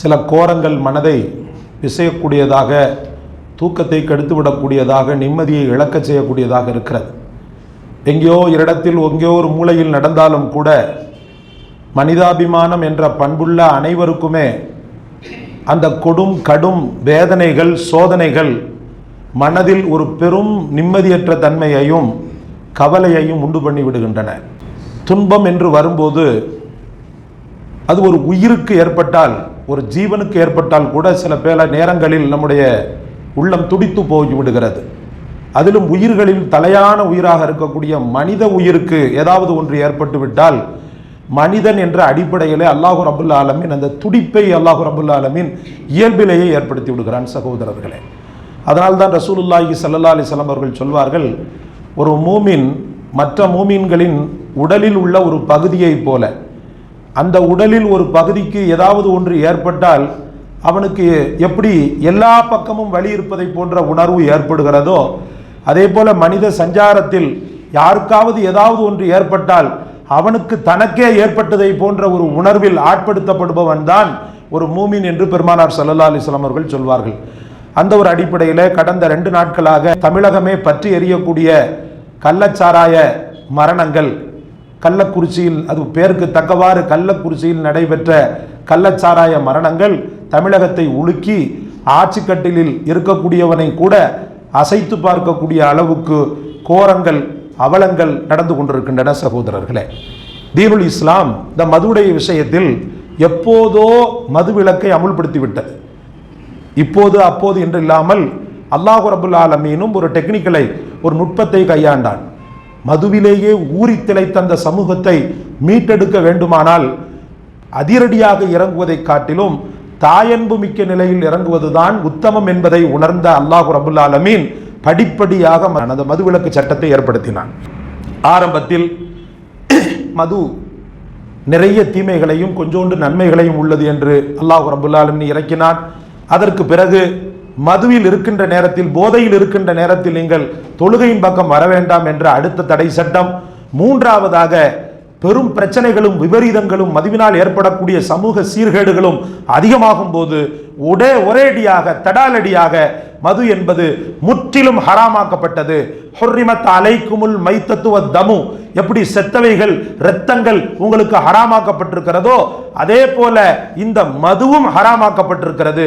சில கோரங்கள் மனதை பிசையக்கூடியதாக தூக்கத்தை கெடுத்துவிடக்கூடியதாக நிம்மதியை இழக்க செய்யக்கூடியதாக இருக்கிறது. எங்கேயோ ஒரு இடத்தில் எங்கேயோ ஒரு மூலையில் நடந்தாலும் கூட மனிதாபிமானம் என்ற பண்புள்ள அனைவருக்குமே அந்த கொடும் கடும் வேதனைகள் சோதனைகள் மனதில் ஒரு பெரும் நிம்மதியற்ற தன்மையையும் கவலையையும் உண்டு பண்ணி விடுகின்றன. துன்பம் என்று வரும்போது அது ஒரு உயிருக்கு ஏற்பட்டால் ஒரு ஜீவனுக்கு ஏற்பட்டால் கூட சில பேர நேரங்களில் நம்முடைய உள்ளம் துடித்து போய் விடுகிறது. அதிலும் உயிர்களில் தலையான உயிராக இருக்கக்கூடிய மனித உயிருக்கு ஏதாவது ஒன்று ஏற்பட்டு விட்டால் மனிதன் என்ற அடிப்படையிலே அல்லாஹு ரபுல்லா ஆலமின் அந்த துடிப்பை அல்லாஹு ரபுல்லா ஆலமின் இயல்பிலேயே ஏற்படுத்தி விடுகிறான் சகோதரர்களே. அதனால் தான் ரசூலுல்லாஹி சல்லா அலைஹி அவர்கள் சொல்வார்கள் ஒரு மூமின் மற்ற மூமின்களின் உடலில் உள்ள ஒரு பகுதியைப் போல அந்த உடலில் ஒரு பகுதிக்கு ஏதாவது ஒன்று ஏற்பட்டால் அவனுக்கு எப்படி எல்லா பக்கமும் வழி இருப்பதை போன்ற உணர்வு ஏற்படுகிறதோ அதே போல மனித சஞ்சாரத்தில் யாருக்காவது ஏதாவது ஒன்று ஏற்பட்டால் அவனுக்கு தனக்கே ஏற்பட்டதை போன்ற ஒரு உணர்வில் ஆட்படுத்தப்படுபவன் தான் ஒரு மூமின் என்று பெருமானார் சல்லல்லா அலிஸ்லாம் அவர்கள் சொல்வார்கள். அந்த ஒரு அடிப்படையில் கடந்த ரெண்டு நாட்களாக தமிழகமே பற்றி எறியக்கூடிய கள்ளச்சாராய மரணங்கள் கள்ளக்குறிச்சியில் அது பேருக்கு தக்கவாறு கள்ளக்குறிச்சியில் நடைபெற்ற கள்ளச்சாராய மரணங்கள் தமிழகத்தை உலுக்கி ஆட்சிக்கட்டிலில் இருக்கக்கூடியவனை கூட அசைத்து பார்க்கக்கூடிய அளவுக்கு கோரங்கள் அவலங்கள் நடந்து கொண்டிருக்கின்றன சகோதரர்களே. தீனுல் இஸ்லாம் இந்த மதுடைய விஷயத்தில் எப்போதோ மதுவிலக்கை அமுல்படுத்தி விட்டது இப்போது அப்போது என்று இல்லாமல் அல்லாஹு ரபுல் ஆலமீனும் ஒரு டெக்னிக்கலை ஒரு நுட்பத்தை கையாண்டான். மதுவிலேயே ஊறி திளைத்த அந்த சமூகத்தை மீட்டெடுக்க வேண்டுமானால் அதிரடியாக இறங்குவதை காட்டிலும் தாயன்பு மிக்க நிலையில் இறங்குவதுதான் உத்தமம் என்பதை உணர்ந்த அல்லாஹு ரபுல் ஆலமீன் படிப்படியாக அந்த மதுவிலக்கு சட்டத்தை ஏற்படுத்தினான். ஆரம்பத்தில் மது நிறைய தீமைகளையும் கொஞ்சோண்டு நன்மைகளையும் உள்ளது என்று அல்லாஹு ரபுல் ஆலமீன் இறக்கினான். அதற்கு பிறகு மதுவில் இருக்கின்ற நேரத்தில் போதையில் இருக்கின்ற நேரத்தில் நீங்கள் தொழுகையின் பக்கம் வர வேண்டாம் என்ற அடுத்த தடை சட்டம். மூன்றாவதாக பெரும் பிரச்சனைகளும் விபரீதங்களும் மதுவினால் ஏற்படக்கூடிய சமூக சீர்கேடுகளும் அதிகமாகும் போது ஒரே ஒரேடியாக தடாலடியாக மது என்பது முற்றிலும் ஹராமாக்கப்பட்டது. ஹொர்ரிமத் அலைக்குமுல் மைத்தத்துவ தமு. எப்படி செத்தவைகள் இரத்தங்கள் உங்களுக்கு ஹராமாக்கப்பட்டிருக்கிறதோ அதே போல இந்த மதுவும் ஹராமாக்கப்பட்டிருக்கிறது.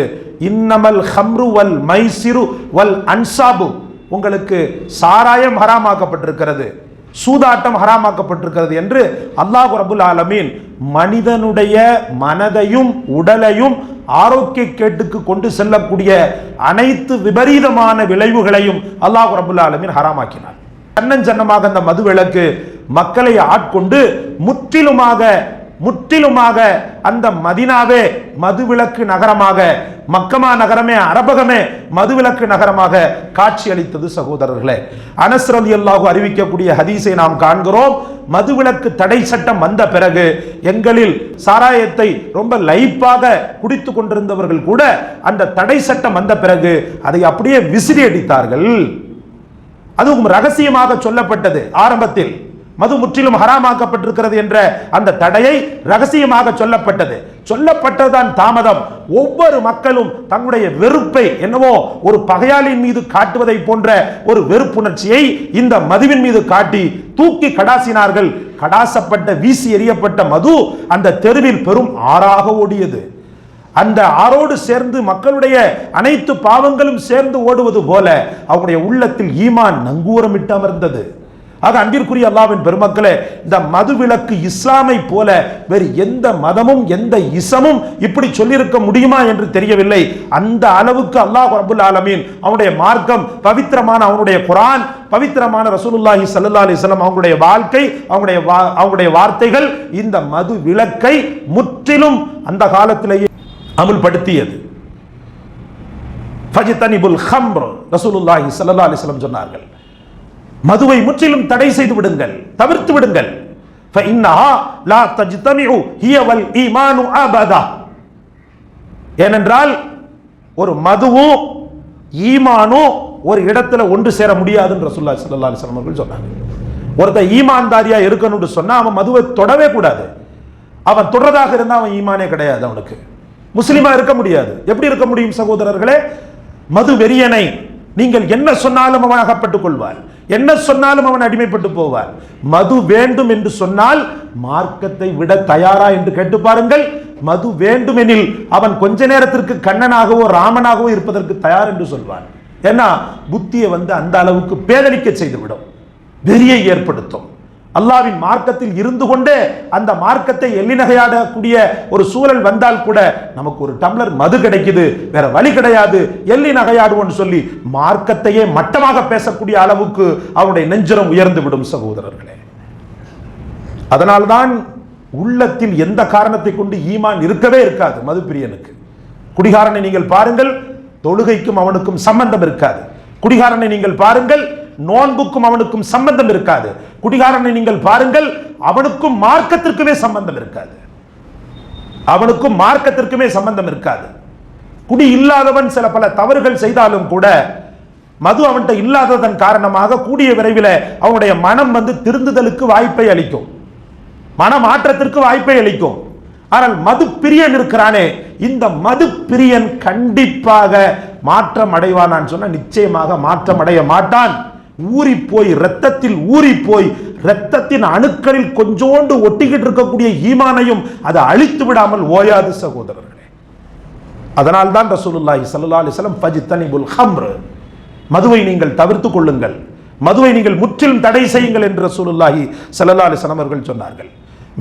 இன்னமல் ஹம்ரு வல் மைசிரு வல் அன்சாபு. உங்களுக்கு சாராயம் ஹராமாக்கப்பட்டிருக்கிறது. சூதாட்டம் ஹராமாக்கப்பட்டிருக்கிறது என்று அல்லாஹ் ரபுல் ஆலமீன் மனிதனுடைய மனதையும் உடலையும் ஆரோக்கிய கேட்டுக்கு கொண்டு செல்லக்கூடிய அனைத்து விபரீதமான விளைவுகளையும் அல்லாஹ் ரபுல் ஆலமீன் ஹராமாக்கினார் கண்ணஞ்சன்னமாக அந்த மது விளக்கு மக்களை ஆட்கொண்டு முற்றிலுமாக முற்றிலுமாக அந்த மதினாவே மதுவிலக்கு நகரமாக மக்கமா நகரமே அரபகமே மதுவிலக்கு நகரமாக காட்சி அளித்தது சகோதரர்களே. அனஸ்ரதி ரலியல்லாஹு அறிவிக்கக்கூடிய ஹதீஸை நாம் காண்கிறோம். மதுவிலக்கு தடை சட்டம் வந்த பிறகு எங்களில் சாராயத்தை ரொம்ப லைப்பாக குடித்து கொண்டிருந்தவர்கள் கூட அந்த தடை சட்டம் வந்த பிறகு அதை அப்படியே விசிறி அடித்தார்கள். அதுவும் ரகசியமாக சொல்லப்பட்டது ஆரம்பத்தில். மது முற்றிலும் ஹராமாக்கப்பட்டிருக்கிறது என்ற அந்த தடையை ரகசியமாக சொல்லப்பட்டது. சொல்லப்பட்டதுதான் தாமதம். ஒவ்வொரு மக்களும் தங்களுடைய வெறுப்பை என்னவோ ஒரு பகையாளின் மீது காட்டுவதை போன்ற ஒரு வெறுப்புணர்ச்சியை இந்த மதுவின் மீது காட்டி தூக்கி கடாசினார்கள். கடாசப்பட்ட வீசி எறியப்பட்ட மது அந்த தெருவில் பெரும் ஆறாக ஓடியது. அந்த ஆரோடு சேர்ந்து மக்களுடைய அனைத்து பாவங்களும் சேர்ந்து ஓடுவது போல அவருடைய உள்ளத்தில் ஈமான் நங்கூரமிட்டு அமர்ந்தது. ஆக அன்பிற்குரிய அல்லாவின் பெருமக்களே இந்த மதுவிலக்கு இஸ்லாமை போல வேறு எந்த மதமும் எந்த இசமும் இப்படி சொல்லியிருக்க முடியுமா என்று தெரியவில்லை. அந்த அளவுக்கு அல்லாஹ் ரபுல் ஆலமீன் அவனுடைய மார்க்கம் பவித்திரமான அவனுடைய குரான் பவித்திரமான ரசூலுல்லாஹி சல்லா அலிஸ்லாம் அவங்களுடைய வாழ்க்கை அவங்களுடைய வா- அவங்களுடைய வார்த்தைகள் இந்த மது விளக்கை முற்றிலும் அந்த காலத்திலேயே அமுல்படுத்தியது. ஃபஜ்தனிபுல் ஹம்ர் ரசூலுல்லாஹி சல்லா அலிஸ்லாம் சொன்னார்கள். மதுவை முற்றிலும் தடை செய்து விடுங்கள் தவிர்த்து விடுங்கள். ஏனென்றால் ஒரு மதுவும் ஈமானும் ஒரு இடத்துல ஒன்று சேர முடியாதுன்ற சொல்லா சல்லா அலிஸ்லாம் அவர்கள் சொன்னாங்க. ஒருத்தர் ஈமான்தாரியா இருக்கணும்னு சொன்னா அவன் மதுவை தொடவே கூடாது. அவன் தொடர்தாக இருந்தால் அவன் ஈமானே கிடையாது அவனுக்கு. முஸ்லீமா இருக்க முடியாது. எப்படி இருக்க முடியும் சகோதரர்களே? மது வெறியனை நீங்கள் என்ன சொன்னாலும் அவன் அகப்பட்டுக் கொள்வார் என்ன சொன்னாலும் அவன் அடிமைப்பட்டு போவார் மது வேண்டும் என்று சொன்னால் மார்க்கத்தை விட தயாரா என்று கேட்டு பாருங்கள். மது வேண்டுமெனில் அவன் கொஞ்ச நேரத்திற்கு கண்ணனாகவோ ராமனாகவோ இருப்பதற்கு தயார் என்று சொல்வான். ஏன்னா புத்தியை வந்து அந்த அளவுக்கு பேதலிக்க செய்துவிடும். வெறியை ஏற்படுத்தும். அல்லாவின் மார்க்கத்தில் இருந்து கொண்டே அந்த மார்க்கத்தை எள்ளிநகையாடக்கூடிய ஒரு சூழல் வந்தால் கூட நமக்கு ஒரு டம்ளர் மது கிடைக்குது வேற வழி கிடையாது. எள்ளி நகையாடுவோம்னு சொல்லி மார்க்கத்தையே மட்டமாக பேசக்கூடிய அளவுக்கு அவனுடைய நெஞ்சரம் உயர்ந்து விடும் சகோதரர்களே. அதனால்தான் உள்ளத்தில் எந்த காரணத்தை கொண்டு ஈமான் இருக்கவே இருக்காது மதுப்பிரியனுக்கு குடிகாரனை நீங்கள் பாருங்கள் தொழுகைக்கும் அவனுக்கும் சம்பந்தம் இருக்காது. குடிகாரனை நீங்கள் பாருங்கள் நோன்புக்கும் அவனுக்கும் சம்பந்தம் இருக்காது. குடிகாரனை நீங்கள் பாருங்கள் அவனுக்கும் மார்க்கத்திற்குமே சம்பந்தம் இருக்காது. அவனுக்கும் மார்க்கத்திற்குமே சம்பந்தம் இருக்காது. குடி இல்லாதவன் சில பல தவறுகள் செய்தாலும் கூட மது அவன்கிட்ட இல்லாததன் காரணமாக கூடிய விரைவில் அவனுடைய மனம் வந்து திருந்துதலுக்கு வாய்ப்பை அளிக்கும். மன மாற்றத்திற்கு வாய்ப்பை அளிக்கும். ஆனால் மது பிரியன் இருக்கிறானே இந்த மது பிரியன் கண்டிப்பாக மாற்றம் அடைவான் நான் சொன்ன நிச்சயமாக மாற்றம் அடைய மாட்டான். ஊறி போய் ரத்தத்தில் ஊறி போய் ரத்தத்தின் அணுக்களில் கொஞ்சோண்டு ஒட்டிக்கிட்டு இருக்கக்கூடிய ஈமானையும் அதை அழித்து விடாமல் ஓயாது சகோதரர்களே. அதனால் தான் ரசூலுல்லாஹி சல்லா அலிஸ்லம் வஸல்லம் ஃபஜ்தனிபுல் ஹம்ரு மதுவை நீங்கள் தவிர்த்துக் கொள்ளுங்கள். மதுவை நீங்கள் முற்றிலும் தடை செய்யுங்கள் என்று ரசூலுல்லாஹி சல்லா அலிஸ்லம் அவர்கள் சொன்னார்கள்.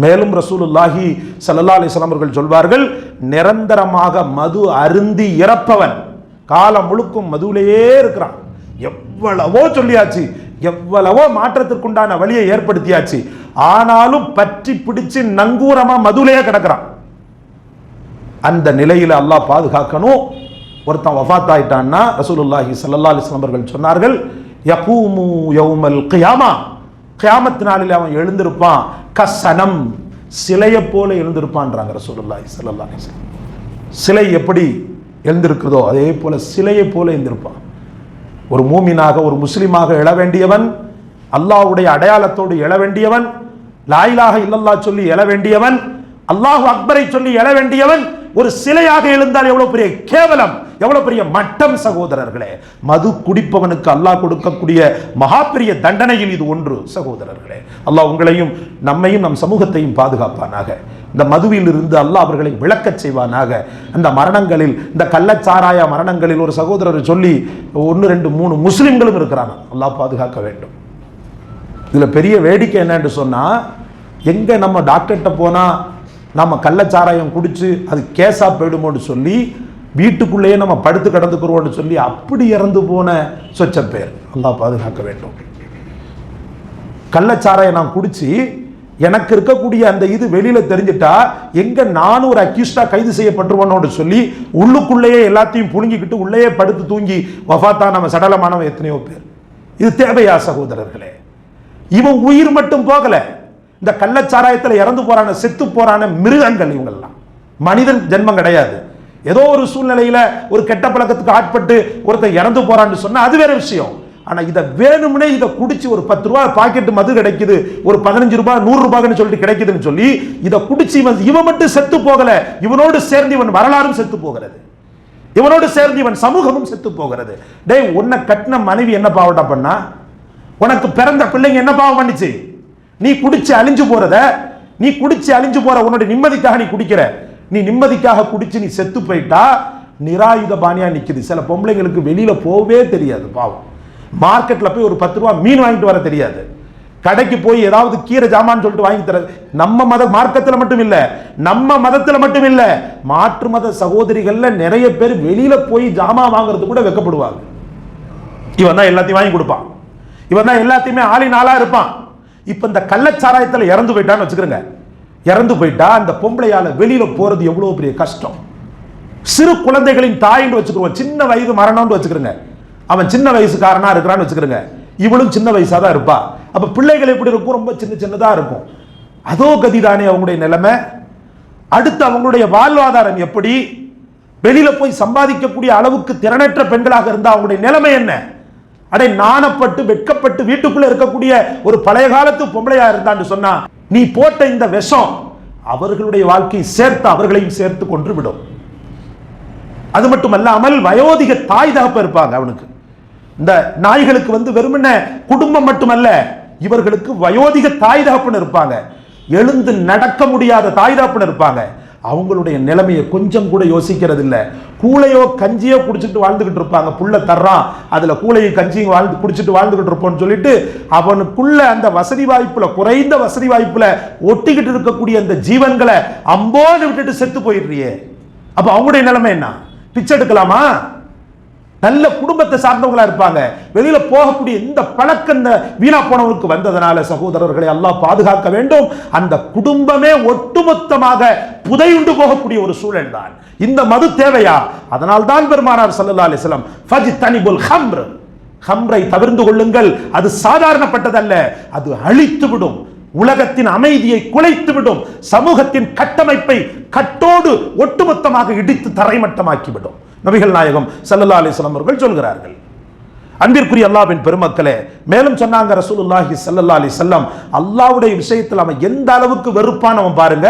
மேலும் ரசூலுல்லாஹி சல்லா அலைஹி அவர்கள் சொல்வார்கள் நிரந்தரமாக மது அருந்தி இறப்பவன் காலம் முழுக்கும் மதுவிலேயே இருக்கிறான். எவ்வளவோ சொல்லியாச்சு எவ்வளவோ மாற்றத்திற்குண்டான வழியை ஏற்படுத்தியாச்சு. ஆனாலும் பற்றி பிடிச்சு நங்கூரமா மதுவிலேயே கிடக்கிறான். அந்த நிலையில அல்லாஹ் பாதுகாக்கணும். ஒருத்தன் வஃத் ஆயிட்டான்னா ரசூலுல்லாஹி சல்லா அலைஹி அவர்கள் சொன்னார்கள் யகூமு யௌமல் கியாமா. கியாமத்து நாளில் அவன் எழுந்திருப்பான். கசனம். சிலையை போல எழுந்திருப்பான்றாங்க ரசூலுல்லாஹி சல்லா அலிஸ்லாம் சிலை எப்படி எழுந்திருக்கிறதோ அதே போல சிலையை போல எழுந்திருப்பான். ஒரு மூமினாக ஒரு முஸ்லீமாக எழ வேண்டியவன் அல்லாஹ்வுடைய அடையாளத்தோடு எழ வேண்டியவன் லாயிலாக இல்லல்லா சொல்லி எழ வேண்டியவன் அல்லாஹ் அக்பரை சொல்லி எழ வேண்டியவன் ஒரு சிலையாக எழுந்தால் எவ்வளவு பெரிய கேவலம் எவ்வளவு பெரிய மட்டம் சகோதரர்களே. மது குடிப்பவனுக்கு அல்லாஹ் கொடுக்கக்கூடிய மகா பெரிய தண்டனையில் இது ஒன்று சகோதரர்களே. அல்லாஹ் உங்களையும் நம்மையும் நம் சமூகத்தையும் பாதுகாப்பானாக. இந்த மதுவில் இருந்து அல்லாஹ் அவர்களை விளக்கச் செய்வானாக. அந்த மரணங்களில் இந்த கள்ளச்சாராய மரணங்களில் ஒரு சகோதரர் சொல்லி ஒன்று ரெண்டு மூணு முஸ்லிம்களும் இருக்கிறாங்க. அல்லாஹ் பாதுகாக்க வேண்டும். இதில் பெரிய வேடிக்கை என்னன்னு சொன்னால் எங்கே நம்ம டாக்டர்கிட்ட போனால் நம்ம கள்ளச்சாராயம் குடிச்சு அது கேஸாக போயிடுமோன்னு சொல்லி வீட்டுக்குள்ளேயே நம்ம படுத்து கிடந்துக்கிறோம்னு சொல்லி அப்படி இறந்து போன சொச்ச பேர். அல்லாஹ் பாதுகாக்க வேண்டும். கள்ளச்சாராயம் நான் குடிச்சு எனக்கு இருக்கக்கூடிய அந்த இது வெளியில தெரிஞ்சிட்டா எங்க நானும் ஒரு அக்யூஸ்டா கைது செய்யப்பட்டுருவோன்னு சொல்லி உள்ளுக்குள்ளேயே எல்லாத்தையும் புழுங்கிக்கிட்டு உள்ளேயே படுத்து தூங்கி வஃபாத்தா நம்ம சடலமானவன் எத்தனையோ பேர். இது தேவையா சகோதரர்களே? இவன் உயிர் மட்டும் போகலை. இந்த கள்ளச்சாராயத்தில் இறந்து போறான செத்து போறான மிருகங்கள் இவங்கெல்லாம் மனிதன் ஜென்மம் கிடையாது. ஏதோ ஒரு சூழ்நிலையில ஒரு கெட்ட பழக்கத்துக்கு ஆட்பட்டு ஒருத்தன் இறந்து போறான்னு சொன்னா அது வேற விஷயம். ஆனால் இதை வேணும்னே இதை குடிச்சு ஒரு பத்து ரூபா பாக்கெட் மது கிடைக்குது ஒரு பதினஞ்சு ரூபாய் நூறு ரூபாய்னு சொல்லிட்டு கிடைக்குதுன்னு சொல்லி இதை குடிச்சு இவன் இவன் மட்டும் செத்து போகல. இவனோடு சேர்ந்து இவன் வரலாறும் செத்து போகிறது. இவனோடு சேர்ந்து இவன் சமூகமும் செத்து போகிறது. டேய் உன்னை கட்டின மனைவி என்ன பாவட்டா பண்ணா? உனக்கு பிறந்த பிள்ளைங்க என்ன பாவம் பண்ணிச்சு? நீ குடிச்சு அழிஞ்சு போறத நீ குடிச்சு அழிஞ்சு போற உன்னுடைய நிம்மதிக்காக நீ குடிக்கிற. நீ நிம்மதிக்காக குடிச்சு நீ செத்து போயிட்டா நிராயுத பாணியா நிக்குது. சில பொம்பளைங்களுக்கு வெளியில போகவே தெரியாது பாவம். மார்க்கெட்ல போய் ஒரு பத்து ரூபா மீன் வாங்கிட்டு வர தெரியாது. கடைக்கு போய் ஏதாவது கீரை ஜாமான்னு சொல்லிட்டு வாங்கி தர நம்ம மத மார்க்கத்தில் மட்டும் இல்லை நம்ம மதத்தில் மட்டும் இல்லை மாற்று மத சகோதரிகள்ல நிறைய பேர் வெளியில் போய் ஜாமான் வாங்குறது கூட வெக்கப்படுவாங்க. இவன் தான் எல்லாத்தையும் வாங்கி கொடுப்பான். இவன் தான் எல்லாத்தையுமே ஆளின் நாளாக இருப்பான். இப்போ இந்த கள்ளச்சாராயத்தில் இறந்து போயிட்டான்னு வச்சுக்கிறோங்க. இறந்து போயிட்டா அந்த பொம்பளையால் வெளியில் போகிறது எவ்வளோ பெரிய கஷ்டம். சிறு குழந்தைகளின் தாயின்னு வச்சுக்கிறோம். சின்ன வயது மரணம்னு வச்சுக்கிறோங்க. அவன் சின்ன வயசுக்காரனாக இருக்கிறான்னு வச்சுக்கிறோங்க. இவளும் சின்ன வயசாக தான் இருப்பா. அப்போ பிள்ளைகள் எப்படி இருக்கும்? ரொம்ப சின்ன சின்னதாக இருக்கும். அதோ கதி தானே அவங்களுடைய நிலைமை. அடுத்து அவங்களுடைய வாழ்வாதாரம் எப்படி? வெளியில் போய் சம்பாதிக்கக்கூடிய அளவுக்கு திறனற்ற பெண்களாக இருந்தால் அவங்களுடைய நிலைமை என்ன? அடே நாணப்பட்டு வெட்கப்பட்டு வீட்டுக்குள்ள இருக்கக்கூடிய ஒரு பழைய காலத்து பொம்பளையா இருந்தான்னு சொன்னா நீ போட்ட இந்த விஷம் அவர்களுடைய வாழ்க்கையை சேர்த்து அவர்களையும் சேர்த்து கொன்று விடும் அது மட்டுமல்லாமல் வயோதிக தாய் தகப்ப இருப்பாங்க அவனுக்கு. இந்த நாய்களுக்கு வந்து வெறுமன குடும்பம் மட்டுமல்ல இவர்களுக்கு வயோதிக தாய் தகப்பன் இருப்பாங்க. எழுந்து நடக்க முடியாத தாய் தகப்பன் இருப்பாங்க. அவங்களுடைய நிலைமையை கொஞ்சம் கூட யோசிக்கிறது இல்லை கூலையோ கஞ்சியோ குடிச்சிட்டு வாழ்ந்துக்கிட்டு இருப்பாங்க. புள்ள தர்றான் அதில் கூலையும் கஞ்சியும் வாழ்ந்து குடிச்சிட்டு வாழ்ந்துக்கிட்டு இருப்போம்னு சொல்லிட்டு அவனுக்குள்ள அந்த வசதி வாய்ப்பில் குறைந்த வசதி வாய்ப்பில் ஒட்டிக்கிட்டு இருக்கக்கூடிய அந்த ஜீவன்களை அம்போடு விட்டுட்டு செத்து போயிடுறியே. அப்போ அவங்களுடைய நிலைமை என்ன? பிச்சை எடுக்கலாமா? நல்ல குடும்பத்தை சார்ந்தவங்களா இருப்பாங்க. வெளியில போகக்கூடிய இந்த பழக்கம் இந்த வீணா போனவருக்கு வந்ததனால சகோதரர்களை எல்லாம் பாதுகாக்க வேண்டும். அந்த குடும்பமே ஒட்டுமொத்தமாக புதையுண்டு போகக்கூடிய ஒரு சூழல் தான். இந்த மது தேவையா? அதனால் தான் பெருமானார் சல்லா அலிஸ்லாம் ஃபஜ் தனிபுல் ஹம்ர். ஹம்ரை தவிர்ந்து கொள்ளுங்கள். அது சாதாரணப்பட்டதல்ல. அது அழித்து விடும் உலகத்தின் அமைதியை குலைத்து விடும் சமூகத்தின் கட்டமைப்பை கட்டோடு ஒட்டுமொத்தமாக இடித்து தரைமட்டமாக்கிவிடும். நபிகள் நாயகம் சல்லல்லா அலிஸ்லாம் அவர்கள் சொல்கிறார்கள். அன்பிற்குரிய அல்லாவின் பெருமக்களே மேலும் சொன்னாங்க ரசூலுல்லாஹி சல்லல்லா அலி செல்லம் அல்லாஹ்வுடைய விஷயத்தில் அவன் எந்த அளவுக்கு வெறுப்பானவன் பாருங்க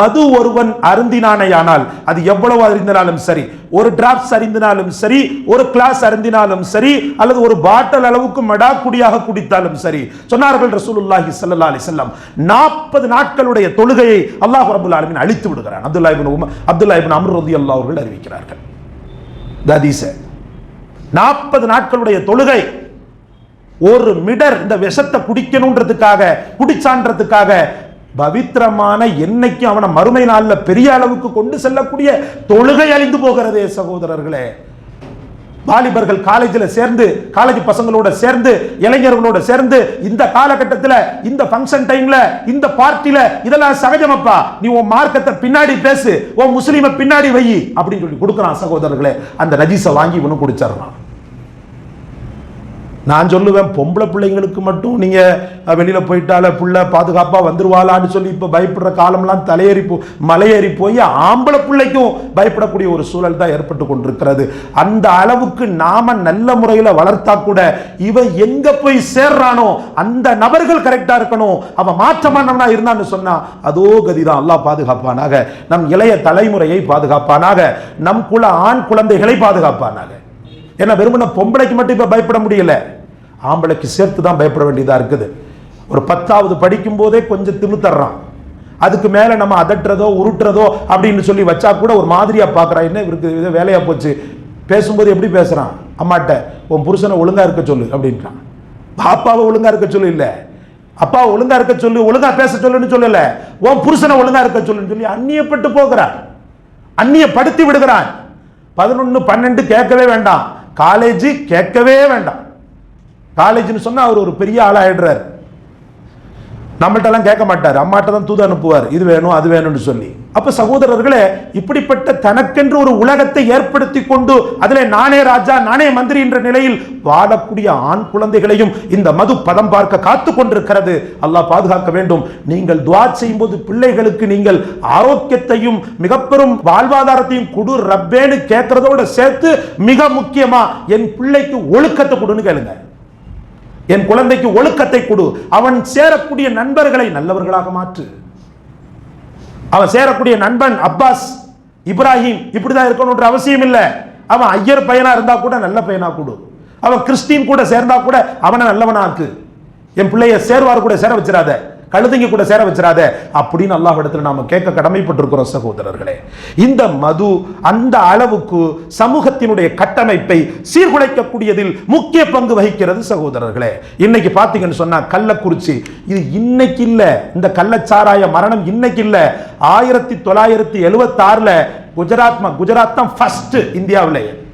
மது ஒருவன் அருந்தினானேயானால் அது எவ்வளவு அறிந்தினாலும் சரி ஒரு டிராப்ஸ் அறிந்தினாலும் சரி ஒரு கிளாஸ் அருந்தினாலும் சரி அல்லது ஒரு பாட்டல் அளவுக்கு மடா குடியாக குடித்தாலும் சரி சொன்னார்கள் ரசூலுல்லாஹி சல்லல்லா அலி செல்லம் நாற்பது நாட்களுடைய தொழுகையை அல்லாஹ் ரபுல் ஆலமீன் அழித்து விடுகிறான். Abdullah ibn Umar Abdullah ibn Amr அவர்கள் அறிவிக்கிறார்கள். ததீச நாற்பது நாட்களுடைய தொழுகை. ஒரு மிடர் இந்த விஷத்தை குடிக்கணுன்றதுக்காக குடிச்சான்றதுக்காக பவித்திரமான என்னைக்கும் அவனை மறுமை நாள்ல பெரிய அளவுக்கு கொண்டு செல்லக்கூடிய தொழுகை அழிந்து போகிறதே சகோதரர்களே. வாலிபர்கள் காலேஜில் சேர்ந்து காலேஜ் பசங்களோட சேர்ந்து இளைஞர்களோட சேர்ந்து இந்த காலகட்டத்தில் இந்த ஃபங்க்ஷன் டைம்ல இந்த பார்ட்டில இதெல்லாம் சகஜமப்பா. நீ உன் மார்க்கத்தை பின்னாடி பேசு உன் முஸ்லீமை பின்னாடி வை அப்படின்னு சொல்லி கொடுக்குறான் சகோதரர்களே. அந்த நஜீஸை வாங்கி இவனும் குடிச்சிடறான். நான் சொல்லுவேன் பொம்பளை பிள்ளைங்களுக்கு மட்டும் நீங்கள் வெளியில் போயிட்டால புள்ள பாதுகாப்பாக வந்துருவாளான்னு சொல்லி இப்போ பயப்படுற காலம்லாம் தலையேறி போ மலையேறி போய் ஆம்பளை பிள்ளைக்கும் பயப்படக்கூடிய ஒரு சூழல் தான் ஏற்பட்டு கொண்டிருக்கிறது. அந்த அளவுக்கு நாம் நல்ல முறையில் வளர்த்தா கூட இவன் எங்கே போய் சேர்றானோ அந்த நபர்கள் கரெக்டாக இருக்கணும். அவன் மாற்றமானவனா இருந்தான்னு சொன்னா அதோ கதி தான் அல்லாஹ் பாதுகாப்பானாக. நம் இளைய தலைமுறையை பாதுகாப்பானாக. நம் குல ஆண் குழந்தைகளை பாதுகாப்பானாக. ஏன்னா வெறுமன பொம்பளைக்கு மட்டும் இப்போ பயப்பட முடியல. ஆம்பளைக்கு சேர்த்து தான் பயப்பட வேண்டியதாக இருக்குது. ஒரு பத்தாவது படிக்கும் போதே கொஞ்சம் திமுத்தர்றான் அதுக்கு மேலே நம்ம அதட்டுறதோ உருட்டுறதோ அப்படின்னு சொல்லி வச்சா கூட ஒரு மாதிரியாக பார்க்குறான் என்ன இவருக்கு இது வேலையாக போச்சு? பேசும்போது எப்படி பேசுகிறான் அம்மாட்ட உன் புருஷனை ஒழுங்கா இருக்க சொல்லு அப்படின்றான். பாப்பாவை ஒழுங்கா இருக்க சொல்லு இல்லை. அப்பாவை ஒழுங்கா இருக்க சொல்லு ஒழுங்கா பேச சொல்லுன்னு சொல்லலை. உன் புருஷனை ஒழுங்கா இருக்க சொல்லுன்னு சொல்லி அந்நியப்பட்டு போகிறான். அந்நியப்படுத்தி விடுகிறான். பதினொன்று பன்னெண்டு கேட்கவே வேண்டாம். காலேஜ் கேட்கவே வேண்டாம். காலேஜ்னு சொன்னா அவர் ஒரு பெரிய ஆளாயிடுறாரு. நம்மள்ட்டெல்லாம் கேட்க மாட்டார். அம்மாட்ட தான் தூது அனுப்புவார். இது வேணும் அது வேணும்னு சொல்லி. அப்போ சகோதரர்களே இப்படிப்பட்ட தனக்கென்று ஒரு உலகத்தை ஏற்படுத்தி கொண்டு அதில் நானே ராஜா நானே மந்திரி என்ற நிலையில் வாழக்கூடிய ஆண் குழந்தைகளையும் இந்த மது பதம் பார்க்க காத்து கொண்டிருக்கிறது. அல்லாஹ் பாதுகாக்க வேண்டும். நீங்கள் துவா செய்யும்போது பிள்ளைகளுக்கு நீங்கள் ஆரோக்கியத்தையும் மிக பெரும் வாழ்வாதாரத்தையும் கொடு ரப்பேன்னு கேட்கறதோட சேர்த்து மிக முக்கியமா என் பிள்ளைக்கு ஒழுக்கத்தை கொடுன்னு கேளுங்க. என் குழந்தைக்கு ஒழுக்கத்தை கொடு. அவன் சேரக்கூடிய நண்பர்களை நல்லவர்களாக மாற்று. அவன் சேரக்கூடிய நண்பன் அப்பாஸ் இப்ராஹிம் இப்படிதான் இருக்கணும்ன்ற அவசியம் இல்லை. அவன் ஐயர் பையனா இருந்தா கூட நல்ல பையனா கொடு. அவன் கிறிஸ்டின் கூட சேர்ந்தா கூட அவனை நல்லவனாக்கு என் பிள்ளைய சேர்வார் கூட சேர வச்சிடாத. கழுதைங்க கூட சேர வச்சிடாத. அப்படின்னு அல்லாஹ்விடத்தில் நாம கேட்க கடமைப்பட்டிருக்கிறோம் சகோதரர்களே. இந்த மது அந்த அளவுக்கு சமூகத்தினுடைய கட்டமைப்பை சீர்குலைக்கக்கூடியதில் முக்கிய பங்கு வகிக்கிறது சகோதரர்களே. இன்னைக்கு பார்த்தீங்கன்னு சொன்னா கள்ளக்குறிச்சி. இது இன்னைக்கு இல்ல. இந்த கள்ளச்சாராய மரணம் இன்னைக்கு இல்ல. ஆயிரத்தி தொள்ளாயிரத்தி எழுபத்தாறில் குஜராத் குஜராத் தான் ஃபர்ஸ்ட் இந்தியாவிலேயே.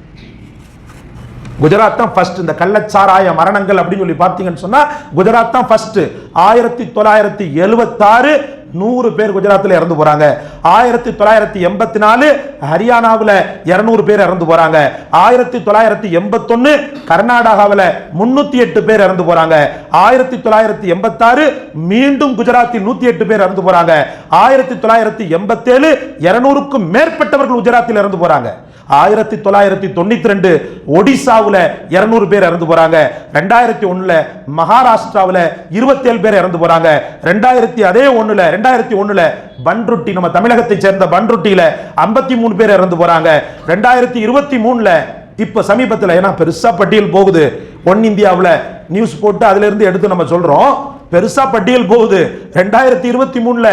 குஜராத் தான் ஃபர்ஸ்ட் இந்த கள்ளச்சாராய மரணங்கள் அப்படின்னு சொல்லி பார்த்தீங்கன்னு சொன்னால் குஜராத் தான் ஃபர்ஸ்ட் ஆயிரத்தி தொள்ளாயிரத்தி எழுவத்தாறு நூறு பேர் குஜராத்தில் இறந்து போறாங்க. ஆயிரத்தி தொள்ளாயிரத்தி எண்பத்தி நாலு ஹரியானாவில் இரநூறு பேர் இறந்து போறாங்க. ஆயிரத்தி தொள்ளாயிரத்தி எண்பத்தொன்னு கர்நாடகாவில் முன்னூத்தி எட்டு பேர் இறந்து போறாங்க. ஆயிரத்தி தொள்ளாயிரத்தி எண்பத்தாறு மீண்டும் குஜராத்தில் நூத்தி எட்டு பேர் இறந்து போறாங்க. ஆயிரத்தி தொள்ளாயிரத்தி எண்பத்தேழு இருநூறுக்கும் மேற்பட்டவர்கள் குஜராத்தில் இறந்து போறாங்க. ஆயிரத்தி தொள்ளாயிரத்தி தொண்ணூத்தி ரெண்டு ஒடிசாவில் இருநூறு பேர் இறந்து போறாங்க. ரெண்டாயிரத்தி ஒண்ணுல மகாராஷ்டிராவில் இருபத்தேழு பேர் இறந்து போறாங்க. ரெண்டாயிரத்தி அதே ஒன்றில் ரெண்டாயிரத்தி ஒன்றுல பன்ருட்டி நம்ம தமிழகத்தை சேர்ந்த பன்ருட்டியில் ஐம்பத்தி மூணு பேர் இறந்து போறாங்க. ரெண்டாயிரத்தி இருபத்தி மூணுல இப்ப சமீபத்தில் ஏன்னா பெருசா பட்டியல் போகுது. ஒன் இந்தியாவில் நியூஸ் போட்டு அதுல இருந்து எடுத்து நம்ம சொல்றோம். பெருசா பட்டியல் போகுது. ரெண்டாயிரத்தி இருபத்தி மூணுல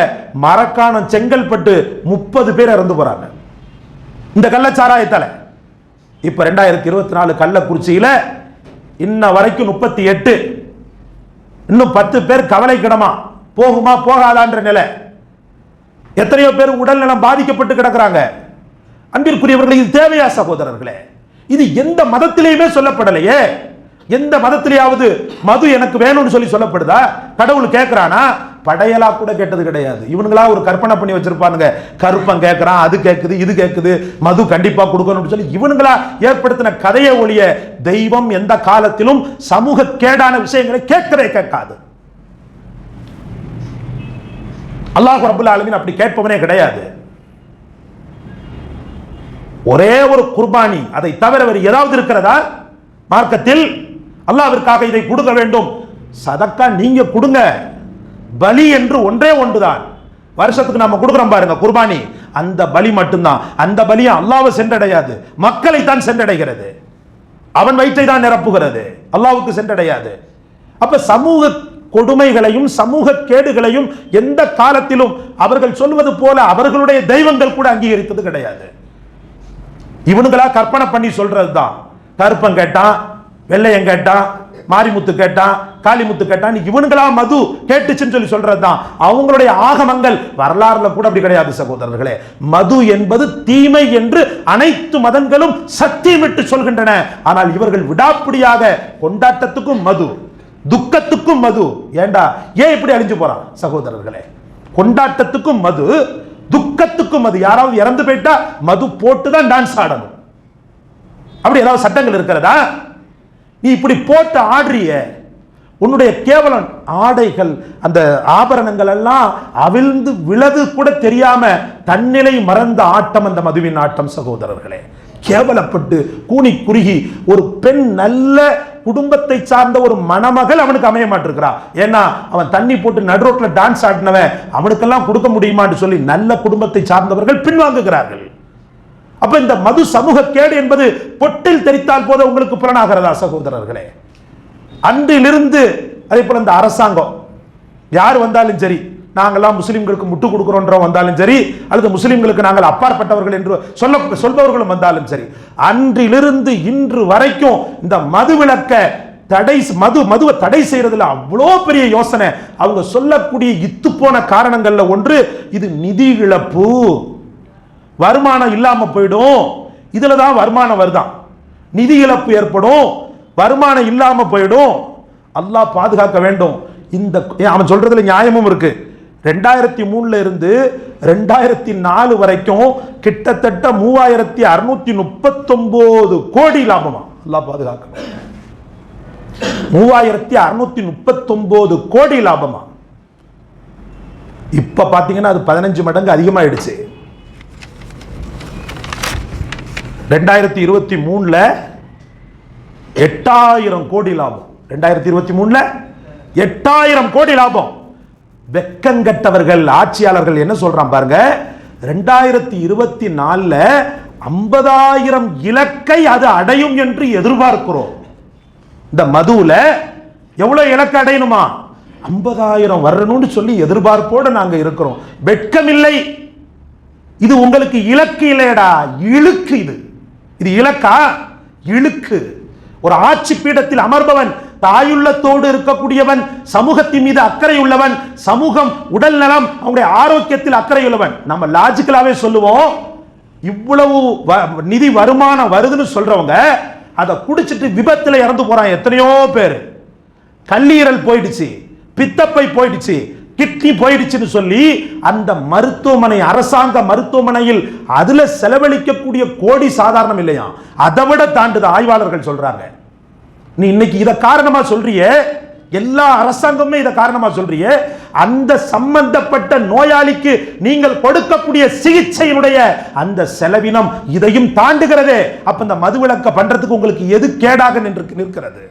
மரக்காணம் செங்கல்பட்டு முப்பது பேர் இறந்து போறாங்க. இந்த கள்ளச்சாராயத்தால் இப்போ ரெண்டாயிரத்தி இருபத்தி நாலு கள்ளக்குறிச்சியில் இன்ன வரைக்கும் முப்பத்தி எட்டு இன்னும் பத்து பேர் கவலைக்கிடமா? போகுமா போகாதான்ற நிலை. எத்தனையோ பேர் உடல்நலம் பாதிக்கப்பட்டு கிடக்குறாங்க. அன்பிற்குரியவர்களே இது தேவையா சகோதரர்களே? இது எந்த மதத்திலேயுமே சொல்லப்படலையே. எந்த மதத்திலேயாவது மது எனக்கு வேணும்னு சொல்லி சொல்லப்படுதா? கடவுள் கேட்கிறானா படையலா கூட கேட்டது கிடையாது. இவனுங்களா ஒரு கற்பனை பண்ணி வச்சிருப்பானுங்க. கருப்பன் கேட்கறான் அது கேட்குது இது கேட்குது மது கண்டிப்பா கொடுக்கணும்னு சொல்லி இவனுங்களா ஏற்படுத்தின கதையை ஒழிய தெய்வம் எந்த காலத்திலும் சமூக கேடான விஷயங்களை கேட்கவே கேட்காது. அல்லாஹ் ரபுல் ஆலமின் அப்படி கேட்பவனே கிடையாது. ஒரே ஒரு குர்பானி அதை தவிர வேறு ஏதாவது இருக்கிறதா? மார்க்கத்தில் அல்லாவிற்காக இதை கொடுக்க வேண்டும். சதக்கா நீங்க கொடுங்க. பலி என்று ஒன்றே ஒன்றுதான். வருஷத்துக்கு நம்ம கொடுக்குறோம் பாருங்க குர்பானி. அந்த பலி மட்டும்தான். அந்த பலியும் அல்லாவை சென்றடையாது. மக்களை தான் சென்றடைகிறது. அவன் வயிற்றை தான் நிரப்புகிறது. அல்லாவுக்கு சென்றடையாது. அப்ப சமூக கொடுமைகளையும் சமூக கேடுகளையும் எந்த காலத்திலும் அவர்கள் சொல்வது போல அவர்களுடைய தெய்வங்கள் கூட அங்கீகரித்தது கிடையாது. இவனுங்களா கற்பனை பண்ணி சொல்றது தான் கருப்பன் கேட்டான் வெள்ளையம் கேட்டான் மாரிமுத்து கேட்டான் காளிமுத்து கேட்டான் இவனுங்களா மது? கேட்டுச்சுன்னு சொல்லி சொல்றது தான் அவங்களுடைய ஆகமங்கள் வரலாறுல கூட அப்படி கிடையாது சகோதரர்களே. மது என்பது தீமை என்று அனைத்து மதங்களும் சத்தியமிட்டு சொல்கின்றன. ஆனால் இவர்கள் விடாப்பிடியாக கொண்டாட்டத்துக்கும் மது துக்கத்துக்கும் மது. ஏண்டா? ஏன் இப்படி அழிஞ்சு போறான் சகோதரர்களே? கொண்டாட்டத்துக்கும் மது துக்கத்துக்கும் மது. யாராவது இறந்து போயிட்டா மது போட்டு தான் டான்ஸ் ஆடணும். அப்படி ஏதாவது சட்டங்கள் இருக்கிறதா? நீ இப்படி போட்டு ஆடுறிய உன்னுடைய கேவலம் ஆடைகள் அந்த ஆபரணங்கள் எல்லாம் அவிழ்ந்து விழது கூட தெரியாம தன்னிலை மறந்த ஆட்டம் அந்த மதுவின் ஆட்டம் சகோதரர்களே. கேவலப்பட்டு கூனி குறுகி ஒரு பெண் நல்ல குடும்பத்தை சார்ந்த ஒரு மணமகள் அவனுக்கு அமைய மாட்டிருக்கிறான் ஏன்னா அவன் தண்ணி போட்டு நடுரோட்டில் டான்ஸ் ஆடினவன் அவனுக்கெல்லாம் கொடுக்க முடியுமான்னு சொல்லி நல்ல குடும்பத்தை சார்ந்தவர்கள் பின்வாங்குகிறார்கள். அப்ப இந்த மது சமூக கேடு என்பது பொட்டில் தெரித்தால் போத உங்களுக்கு புலனாகிறதா சகோதரர்களே? அன்றிலிருந்து அதே போல இந்த அரசாங்கம் யார் வந்தாலும் சரி நாங்கெல்லாம் முஸ்லீம்களுக்கு முட்டு கொடுக்கிறோன்ற வந்தாலும் சரி அல்லது முஸ்லீம்களுக்கு நாங்கள் அப்பாற்பட்டவர்கள் என்று சொல்ல சொல்பவர்களும் வந்தாலும் சரி அன்றிலிருந்து இன்று வரைக்கும் இந்த மது விளக்க தடை மது மதுவை தடை செய்யறதுல அவ்வளோ பெரிய யோசனை. அவங்க சொல்லக்கூடிய இத்து போன காரணங்கள்ல ஒன்று இது நிதி இழப்பு. வருமானம் இல்லாமல் போயிடும். இதில் தான் வருமானம் வருதான். நிதி இழப்பு ஏற்படும். வருமானம் இல்லாமல் போயிடும். அல்லாஹ் பாதுகாக்க வேண்டும். இந்த அவன் சொல்றதுல நியாயமும் இருக்கு. ரெண்டாயிரத்தி மூணுல இருந்து ரெண்டாயிரத்தி நாலு வரைக்கும் கிட்டத்தட்ட மூவாயிரத்தி அறுநூத்தி முப்பத்தொன்பது கோடி லாபமா? எல்லாம் பாதுகாக்கணும். மூவாயிரத்தி அறுநூத்தி முப்பத்தொன்பது கோடி லாபமா? இப்ப பாத்தீங்கன்னா அது பதினஞ்சு மடங்கு அதிகமாயிடுச்சு. ரெண்டாயிரத்தி இருபத்தி மூணில் எட்டாயிரம் கோடி லாபம். ரெண்டாயிரத்தி இருபத்தி மூணில் எட்டாயிரம் கோடி லாபம். வெக்கங்கட்டவர்கள் ஆட்சியாளர்கள் என்ன சொல்கிறான் பாருங்க? ரெண்டாயிரத்தி இருபத்தி நாலில் ஐம்பதாயிரம் இலக்கை அது அடையும் என்று எதிர்பார்க்கிறோம். இந்த மதுவில் எவ்வளோ இலக்கு அடையணுமா? ஐம்பதாயிரம் வரணும்னு சொல்லி எதிர்பார்ப்போடு நாங்கள் இருக்கிறோம். வெட்கமில்லை. இது உங்களுக்கு இலக்கு இல்லையடா. இழுக்கு இது. இது இலக்கா? இழுக்கு. ஒரு ஆட்சி பீடத்தில் அமர்பவன் தாயுள்ளத்தோடு இருக்கக்கூடியவன் சமூகத்தின் மீது அக்கறை உள்ளவன் சமூகம் உடல் நலம் அவனுடைய ஆரோக்கியத்தில் அக்கறை உள்ளவன் நம்ம லாஜிக்கலாவே சொல்லுவோம். இவ்வளவு வ- நிதி வருமானம் வருதுன்னு சொல்றவங்க அதை குடிச்சிட்டு விபத்தில் இறந்து போறான் எத்தனையோ பேர். கல்லீரல் போயிடுச்சு பித்தப்பை போயிடுச்சு கிட்னி போயிடுச்சுன்னு சொல்லி அந்த மருத்துவமனை அரசாங்க மருத்துவமனையில் அதுல செலவழிக்கக்கூடிய கோடி சாதாரணம் இல்லையா? அதை விட தாண்டுத ஆய்வாளர்கள் சொல்றாங்க. நீ இன்னைக்கு இதை காரணமா சொல்றியே? எல்லா அரசாங்கமுமே இதை காரணமா சொல்றிய? அந்த சம்பந்தப்பட்ட நோயாளிக்கு நீங்கள் கொடுக்கக்கூடிய சிகிச்சையினுடைய அந்த செலவினம் இதையும் தாண்டுகிறதே. அப்ப இந்த மதுவிலக்க பண்றதுக்கு உங்களுக்கு எது கேடாக நின்று நிற்கிறது?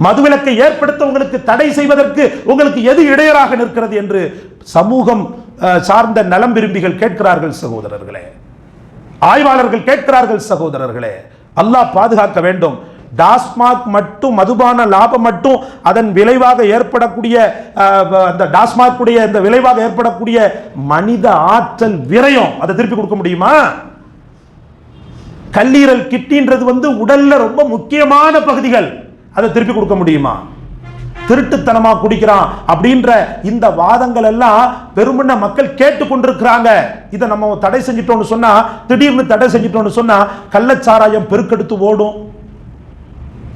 மதுவிலக்கை ஏற்படுத்த உங்களுக்கு தடை செய்வதற்கு உங்களுக்கு எது இடையராக நிற்கிறது என்று சமூகம் சார்ந்த நலம் விரும்பிகள் கேட்கிறார்கள் சகோதரர்களே. ஆய்வாளர்கள் கேட்கிறார்கள் சகோதரர்களே. அல்லாஹ் பாதுகாக்க வேண்டும். டாஸ்மாக் மட்டும் மதுபான லாபம் மட்டும் அதன் விளைவாக ஏற்படக்கூடிய அஹ், அந்த டாஸ்மாக்குடைய இந்த விளைவாக ஏற்படக்கூடிய மனித ஆற்றல் விரயம். அதை திருப்பி கொடுக்க முடியுமா? கல்லீரல் கிட்டின்றது வந்து உடல்ல ரொம்ப முக்கியமான பகுதிகள். அதை திருப்பி கொடுக்க முடியுமா? திருட்டுத்தனமா குடிக்கிறான் அப்படின்ற இந்த வாதங்கள் எல்லாம் பெருமண்ண மக்கள் கேட்டு கொண்டிருக்கிறாங்க இதை நம்ம தடை செஞ்சிட்டோம்னு சொன்னா திடீர்னு தடை செஞ்சிட்டோம்னு சொன்னா கள்ளச்சாராயம் பெருக்கெடுத்து ஓடும்.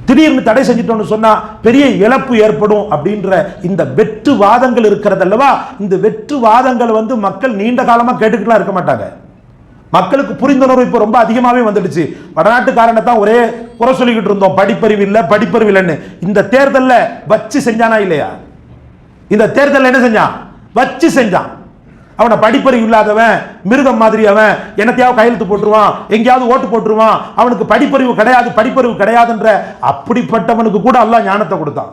திடீர்னு தடை செஞ்சிட்டோம்னு சொன்னா பெரிய இழப்பு ஏற்படும் அப்படின்ற இந்த வெற்று வாதங்கள் இருக்கிறது அல்லவா? இந்த வெற்று வாதங்கள் வந்து மக்கள் நீண்ட காலமா கேட்டுக்கிட்டுலாம் இருக்க மாட்டாங்க. மக்களுக்கு புரிந்துணர்வு இப்போ ரொம்ப அதிகமாகவே வந்துடுச்சு. வடநாட்டுக்காரனை தான் ஒரே குறை சொல்லிக்கிட்டு இருந்தோம். படிப்பறிவு இல்லை படிப்பறிவு இல்லைன்னு. இந்த தேர்தலில் வச்சு செஞ்சானா இல்லையா? இந்த தேர்தலில் என்ன செஞ்சான்? வச்சு செஞ்சான். அவனை படிப்பறிவு இல்லாதவன் மிருகம் மாதிரி அவன் என்னத்தையாவது கையெழுத்து போட்டுருவான் எங்கேயாவது ஓட்டு போட்டுருவான். அவனுக்கு படிப்பறிவு கிடையாது படிப்பறிவு கிடையாதுன்ற அப்படிப்பட்டவனுக்கு கூட எல்லாம் ஞானத்தை கொடுத்தான்.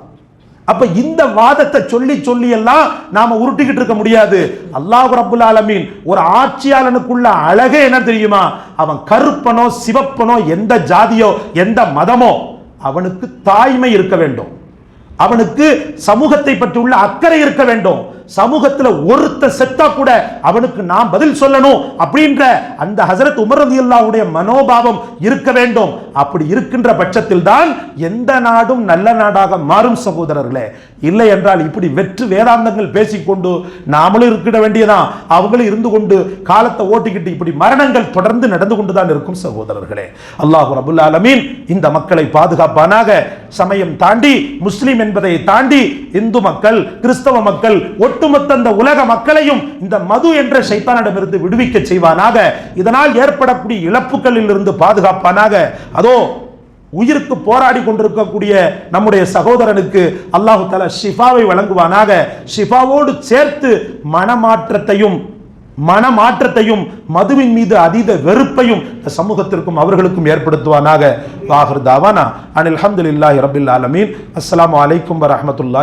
அப்ப இந்த வாதத்தை சொல்லி சொல்லி எல்லாம் நாம உருட்டிக்கிட்டு இருக்க முடியாது. அல்லாஹ் ரபுல் ஆலமீன் ஒரு ஆட்சியாளனுக்குள்ள அழகே என்ன தெரியுமா? அவன் கருப்பனோ சிவப்பனோ எந்த ஜாதியோ எந்த மதமோ அவனுக்கு தாய்மை இருக்க வேண்டும். அவனுக்கு சமூகத்தை பற்றி உள்ள அக்கறை இருக்க வேண்டும். சமூகத்துல ஒருத்த செத்தா கூட அவனுக்கு நாம் பதில் சொல்லணும் அப்படின்ற அந்த ஹசரத் உமர் அல்லாவுடைய மனோபாவம் இருக்க வேண்டும். அப்படி இருக்கின்ற பட்சத்தில் தான் எந்த நாடும் நல்ல நாடாக மாறும் சகோதரர்களே. இல்லை என்றால் இப்படி வெற்று வேதாந்தங்கள் பேசிக்கொண்டு நாமளும் இருக்கிட வேண்டியதான் அவங்களும் இருந்து கொண்டு காலத்தை ஓட்டிக்கிட்டு இப்படி மரணங்கள் தொடர்ந்து நடந்து கொண்டு தான் இருக்கும் சகோதரர்களே. அல்லாஹு ரபுல் ஆலமீன் இந்த மக்களை பாதுகாப்பானாக சமயம் தாண்டி முஸ்லீம் என்பதை தாண்டி இந்து மக்கள் கிறிஸ்தவ மக்கள் ஒட்டுமொத்த இந்த உலக மக்களையும் இந்த மது என்ற சைத்தானிடமிருந்து விடுவிக்க செய்வானாக. இதனால் ஏற்படக்கூடிய இழப்புகளில் இருந்து பாதுகாப்பானாக. அதோ உயிருக்கு போராடி கொண்டிருக்கக்கூடிய நம்முடைய சகோதரனுக்கு அல்லாஹு தலா ஷிஃபாவை வழங்குவானாக. ஷிஃபாவோடு சேர்த்து மனமாற்றத்தையும் மனமாற்றத்தையும் மதுவின் மீது அதீத வெறுப்பையும் இந்த சமூகத்திற்கும் அவர்களுக்கும் ஏற்படுத்துவானாக. வாஹர் தாவானா. அனில் அஹமதுல்லாஹி ரபில் ஆலமீன். அஸ்லாம் வலைக்கம் வரமத்துல்லா